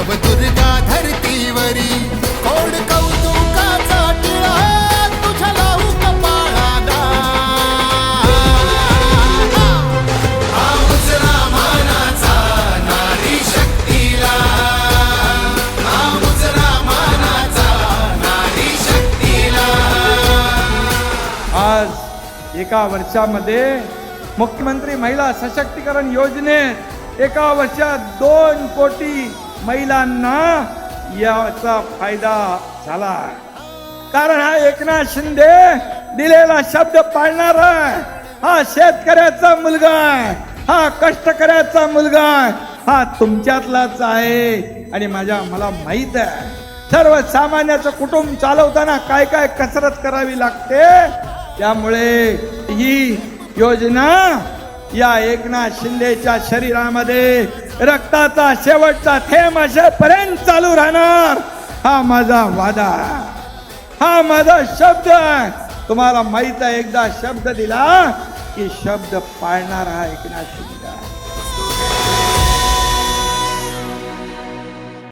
Navdurga धरतीवरी. Code कौतुकाचा टिळा तुझ्या लावू कपाळाला. हा मानाचा नारी शक्तीला. हा मानाचा नारी शक्तीला. आज एका वर्षामध्ये मुख्यमंत्री महिला सशक्तीकरण योजनेत एका वर्षात दोन कोटी महिलांना याचा फायदा झाला. कारण हा एकनाथ शिंदे दिलेला शब्द पाळणारा हा शेतकऱ्याचा मुलगा आहे हा कष्टकऱ्याचा मुलगा आहे हा तुमच्यातलाच आहे आणि माझ्या मला माहीत आहे. सर्वसामान्याचं कुटुंब चालवताना काय काय कसरत करावी लागते? त्यामुळे ही योजना या एकनाथ शिंदेच्या शरीरामध्ये रक्ताचा शेवटचा थेंब असेपर्यंत चालू राहणार. हा माझा वादा. हा माझा शब्द. तुम्हाला माहीत आहे एकदा शब्द दिला की शब्द पाळणार हा एकनाथ शिंदे